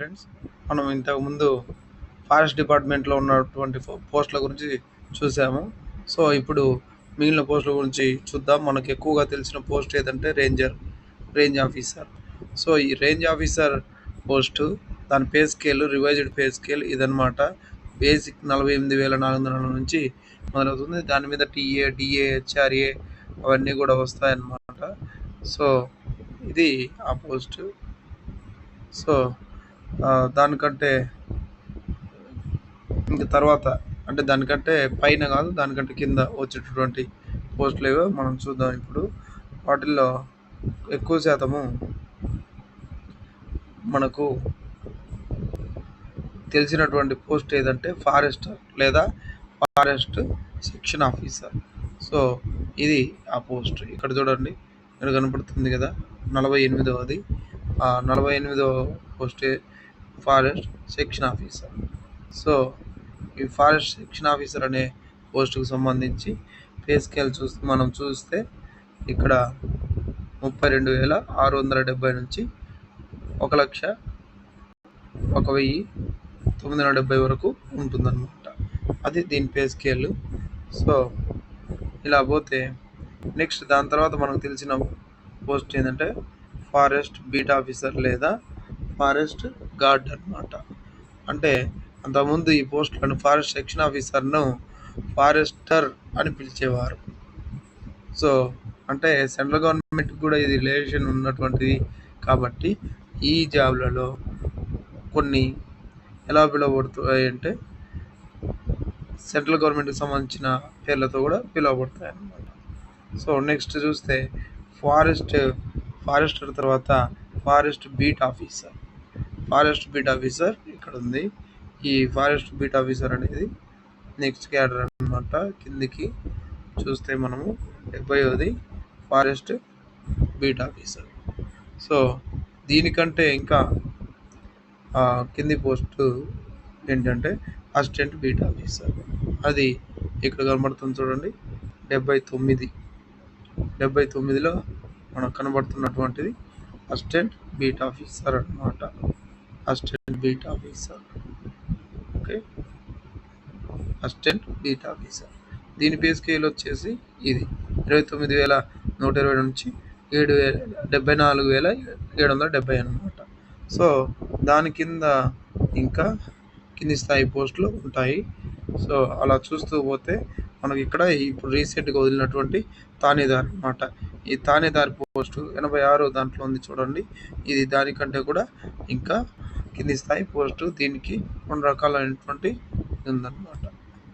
Friends మనం ఇంతకుముందు forest డిపార్ట్మెంట్లో ఉన్నటువంటి పోస్టుల గురించి చూసాము. సో ఇప్పుడు మిగిలిన పోస్టుల గురించి చూద్దాం. మనకు ఎక్కువగా తెలిసిన పోస్ట్ ఏదంటే రేంజర్ రేంజ్ ఆఫీసర్. సో ఈ రేంజ్ ఆఫీసర్ పోస్టు దాని pay scale revised pay scale ఇదనమాట బేసిక్ నలభై ఎనిమిది వేల నాలుగు వందల నుంచి మొదలవుతుంది. దాని మీద టీఏ డిఏ హెచ్ఆర్ఏ అవన్నీ కూడా వస్తాయన్నమాట. సో ఇది ఆ పోస్టు. సో దానికంటే ఇంక తర్వాత అంటే దానికంటే పైన కాదు దానికంటే కింద వచ్చేటటువంటి పోస్టులు ఏవో మనం చూద్దాం ఇప్పుడు. వాటిల్లో ఎక్కువ శాతము మనకు తెలిసినటువంటి పోస్ట్ ఏదంటే ఫారెస్టర్ లేదా ఫారెస్ట్ సెక్షన్ ఆఫీసర్. సో ఇది ఆ పోస్ట్. ఇక్కడ చూడండి ఇక్కడ కనపడుతుంది కదా నలభై ఎనిమిదవది. నలభై ఎనిమిదవ post forest section officer. So ఈ ఫారెస్ట్ సెక్షన్ ఆఫీసర్ అనే పోస్టుకు సంబంధించి పే స్కేల్ చూస్తే మనం చూస్తే ఇక్కడ ముప్పై రెండు వేల ఆరు వందల డెబ్బై నుంచి ఒక లక్ష ఒక వెయ్యి తొమ్మిది వందల డెబ్బై వరకు ఉంటుందన్నమాట. అది దీని పే స్కేల్ సో ఇలా పోతే నెక్స్ట్ దాని తర్వాత మనకు తెలిసిన పోస్ట్ ఏంటంటే ఫారెస్ట్ బీట్ ఆఫీసర్ లేదా ఫారెస్ట్ గార్డ్ అనమాట అంటే అంతకుముందు ఈ పోస్టులను ఫారెస్ట్ సెక్షన్ ఆఫీసర్ను ఫారెస్టర్ అని పిలిచేవారు. సో అంటే సెంట్రల్ గవర్నమెంట్ కూడా ఇది రిలేషన్ ఉన్నటువంటిది కాబట్టి ఈ జాబ్లలో కొన్ని ఎలా పిలువబడుతాయి అంటే సెంట్రల్ గవర్నమెంట్కి సంబంధించిన పేర్లతో కూడా పిలువబడతాయి అన్నమాట సో నెక్స్ట్ చూస్తే ఫారెస్ట్ ఫారెస్టర్ తర్వాత forest beat officer. Forest beat officer ఇక్కడ ఉంది. ఈ ఫారెస్ట్ బీట్ ఆఫీసర్ అనేది నెక్స్ట్ క్యాడర్ అనమాట కిందికి చూస్తే మనము డెబ్బైవది ఫారెస్ట్ బీట్ ఆఫీసర్. సో దీనికంటే ఇంకా కింది పోస్టు ఏంటంటే అసిస్టెంట్ బీట్ ఆఫీసర్. అది ఇక్కడ కనబడుతుంది చూడండి. డెబ్బై తొమ్మిది. డెబ్బై తొమ్మిదిలో మనకు కనబడుతున్నటువంటిది అసిస్టెంట్ బీట్ ఆఫీసర్ అనమాట assistant beta visa okay assistant beta visa దీని పే స్కేల్ వచ్చేసి ఇది. ఇరవై తొమ్మిది వేల నూట ఇరవై నుంచి ఏడు వేల డెబ్బై నాలుగు వేల ఏడు వందల డెబ్బై అనమాట సో దాని కింద ఇంకా కింది స్థాయి పోస్టులు ఉంటాయి. సో అలా చూస్తూ పోతే మనకి ఇక్కడ ఇప్పుడు రీసెంట్గా వదిలినటువంటి తానేదార్ అనమాట ఈ తానేదార్ పోస్టు ఎనభై ఆరు దాంట్లో ఉంది చూడండి. ఇది దానికంటే కూడా ఇంకా కింది స్థాయి పోస్టు దీనికి రెండు రకాలైనటువంటి ఉందన్నమాట